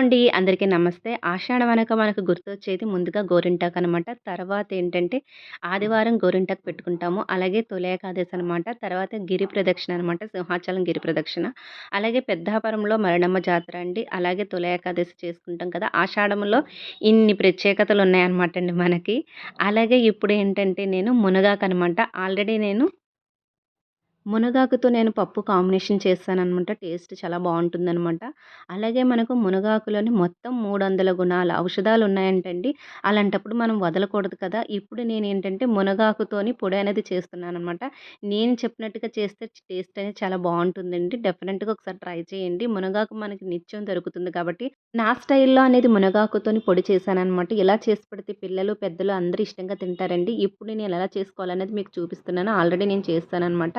అండి. అందరికీ నమస్తే. ఆషాఢ వనక మనకు గుర్తొచ్చేది ముందుగా గోరింటాకు అనమాట తర్వాత ఏంటంటే ఆదివారం గోరింటాకు పెట్టుకుంటాము. అలాగే తొలి ఏకాదశి అనమాట తర్వాత గిరి ప్రదక్షిణ అనమాట సింహాచలం గిరి ప్రదక్షిణ. అలాగే పెద్దాపురంలో మరణమ్మ జాతర అండి. అలాగే తొలి ఏకాదశి చేసుకుంటాం కదా. ఆషాఢంలో ఇన్ని ప్రత్యేకతలు ఉన్నాయన్నమాట అండి మనకి. అలాగే ఇప్పుడు ఏంటంటే నేను మునగాకు అనమాట ఆల్రెడీ నేను మునగాకుతో నేను పప్పు కాంబినేషన్ చేస్తాననమాట. టేస్ట్ చాలా బాగుంటుందనమాట. అలాగే మనకు మునగాకులోని మొత్తం మూడు వందల గుణాల ఔషధాలు ఉన్నాయంటండి. అలాంటప్పుడు మనం వదలకూడదు కదా. ఇప్పుడు నేను ఏంటంటే మునగాకుతోని పొడి అనేది చేస్తున్నాను అనమాట నేను చెప్పినట్టుగా చేస్తే టేస్ట్ అనేది చాలా బాగుంటుందండి. డెఫినెట్గా ఒకసారి ట్రై చేయండి. మునగాకు మనకి నిత్యం దొరుకుతుంది కాబట్టి. నా స్టైల్లో అనేది మునగాకుతోని పొడి చేశానమాట ఇలా చేసి పెడితే పిల్లలు పెద్దలు అందరూ ఇష్టంగా తింటారండి. ఇప్పుడు నేను ఎలా చేసుకోవాలనేది మీకు చూపిస్తున్నాను. ఆల్రెడీ నేను చేస్తానమాట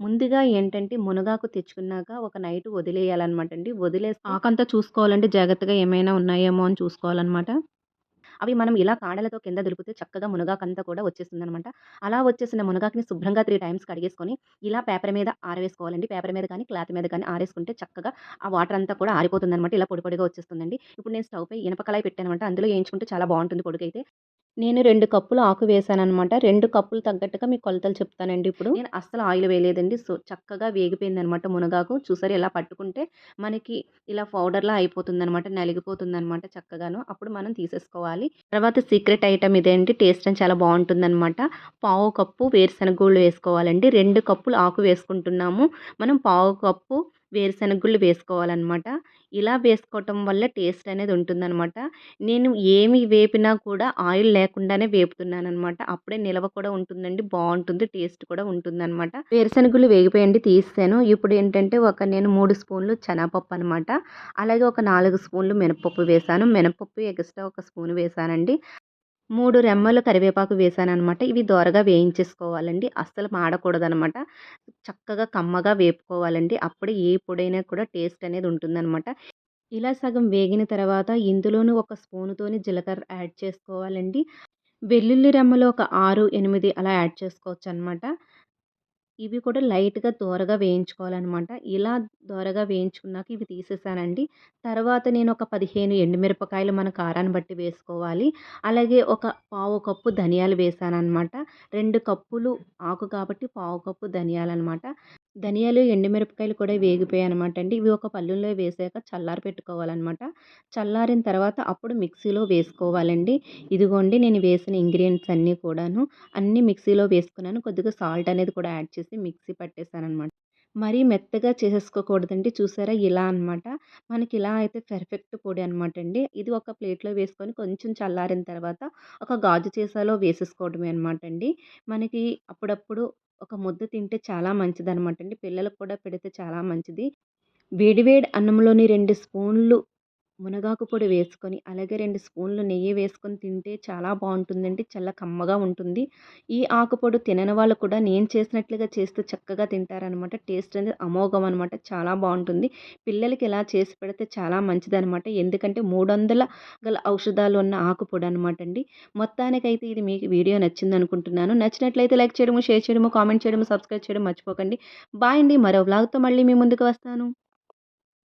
ముందుగా ఏంటంటే మునగాకు తెచ్చుకున్నాక ఒక నైట్ వదిలేయాలన్నమాట అండి వదిలేసి ఆకంతా చూసుకోవాలంటే జాగ్రత్తగా ఏమైనా ఉన్నాయేమో అని చూసుకోవాలన్నమాట. అవి మనం ఇలా కాడలతో కింద దులిపితే చక్కగా మునగాకంతా కూడా వచ్చేస్తుందనమాట అలా వచ్చేసిన మునగాకుని శుభ్రంగా త్రీ టైమ్స్ కడిగేసుకొని ఇలా పేపర్ మీద ఆరవేసుకోవాలండి. పేపర్ మీద కానీ క్లాత్ మీద కానీ ఆరేసుకుంటే చక్కగా ఆ వాటర్ అంతా కూడా ఆరిపోతుందనమాట ఇలా పొడి పొడిగా వచ్చేస్తుందండి. ఇప్పుడు నేను స్టవ్ పై ఇనప పెట్టానమాట. అందులో వేయించుకుంటే చాలా బాగుంటుంది పొడికైతే నేను రెండు కప్పులు ఆకు వేసాననమాట రెండు కప్పులు తగ్గట్టుగా మీకు కొలతలు చెప్తానండి ఇప్పుడు. నేను అస్సలు ఆయిల్ వేయలేదండి. సో చక్కగా వేగిపోయింది అనమాట మునగాకు. చూసారు ఇలా పట్టుకుంటే మనకి ఇలా పౌడర్లా అయిపోతుంది అనమాట నలిగిపోతుంది అనమాట చక్కగాను. అప్పుడు మనం తీసేసుకోవాలి. తర్వాత సీక్రెట్ ఐటమ్ ఇదేంటి టేస్ట్ అని చాలా బాగుంటుందన్నమాట. పావు కప్పు వేరుశనగ వేసుకోవాలండి. రెండు కప్పులు ఆకు వేసుకుంటున్నాము. మనం పావు కప్పు వేరుశనగ గుళ్ళు వేసుకోవాలన్నమాట. ఇలా వేసుకోవటం వల్ల టేస్ట్ అనేది ఉంటుందన్నమాట. నేను ఏమి వేపినా కూడా ఆయిల్ లేకుండానే వేపుతున్నాను అనమాట అప్పుడే నిలవ కూడా ఉంటుందండి బాగుంటుంది టేస్ట్ కూడా ఉంటుందన్నమాట. వేరుశనగులు వేగిపోయండి తీసాను ఇప్పుడు ఏంటంటే ఒక నేను మూడు స్పూన్లు శనగపప్పు అనమాట అలాగే ఒక నాలుగు స్పూన్లు మినపప్పు వేసాను. మినపప్పు ఎక్స్ట్రా ఒక స్పూన్ వేసానండి. మూడు రెమ్మలు కరివేపాకు వేసాననమాట ఇవి దోరగా వేయించేసుకోవాలండి. అస్సలు మాడకూడదనమాట చక్కగా కమ్మగా వేపుకోవాలండి. అప్పుడే ఏ పొడైనా కూడా టేస్ట్ అనేది ఉంటుందన్నమాట. ఇలా సగం వేగిన తర్వాత ఇందులోనూ ఒక స్పూన్తోని జీలకర్ర యాడ్ చేసుకోవాలండి. వెల్లుల్లి రెమ్మలు ఒక ఆరు ఎనిమిది అలా యాడ్ చేసుకోవచ్చు అనమాట ఇవి కూడా లైట్‌గా దోరగా వేయించుకోవాలన్నమాట ఇలా దోరగా వేయించుకున్నాక ఇవి తీసేసానండి. తర్వాత నేను ఒక పదిహేను ఎండుమిరపకాయలు మన కారాన్ని బట్టి వేసుకోవాలి. అలాగే ఒక పావు కప్పు ధనియాలు వేసాననమాట. రెండు కప్పులు ఆకు కాబట్టి పావు కప్పు ధనియాలు అనమాట ధనియాలు ఎండుమిరపకాయలు కూడా వేగిపోయాయి అనమాట అండి. ఇవి ఒక పళ్ళులో వేసాక చల్లారి పెట్టుకోవాలన్నమాట. చల్లారిన తర్వాత అప్పుడు మిక్సీలో వేసుకోవాలండి. ఇదిగోండి నేను వేసిన ఇంగ్రీడియంట్స్ అన్నీ కూడాను. అన్నీ మిక్సీలో వేసుకున్నాను. కొద్దిగా సాల్ట్ అనేది కూడా యాడ్ చేసి మిక్సీ పట్టేశాను అనమాట మరీ మెత్తగా చేసేసుకోకూడదండి. చూసారా? ఇలా అనమాట మనకి ఇలా అయితే పెర్ఫెక్ట్ పొడి అనమాట అండి. ఇది ఒక ప్లేట్లో వేసుకొని కొంచెం చల్లారిన తర్వాత ఒక గాజు సీసాలో వేసేసుకోవడమే అనమాట అండి. మనకి అప్పుడప్పుడు ఒక ముద్ద తింటే చాలా మంచిది అనమాట అండి. పిల్లలకు కూడా పెడితే చాలా మంచిది. వేడివేడి అన్నంలోని రెండు స్పూన్లు మునగాకు పొడి వేసుకొని అలాగే రెండు స్పూన్లు నెయ్యి వేసుకొని తింటే చాలా బాగుంటుందండి. చాలా కమ్మగా ఉంటుంది. ఈ ఆకుపొడి తినని వాళ్ళు కూడా నేను చేసినట్లుగా చేస్తూ చక్కగా తింటారనమాట. టేస్ట్ అనేది అమోఘం అనమాట. చాలా బాగుంటుంది. పిల్లలకి ఇలా చేసి పెడితే చాలా మంచిదనమాట. ఎందుకంటే మూడు వందల గల ఔషధాలు ఉన్న ఆకుపొడి అనమాట అండి మొత్తానికైతే ఇది మీకు వీడియో నచ్చింది అనుకుంటున్నాను నచ్చినట్లయితే లైక్ చేయడము షేర్ చేయడము కామెంట్ చేయడము సబ్స్క్రైబ్ చేయడం మర్చిపోకండి. బాయ్ అండి. మరో వ్లాగ్తో మళ్ళీ మీ ముందుకు వస్తాను.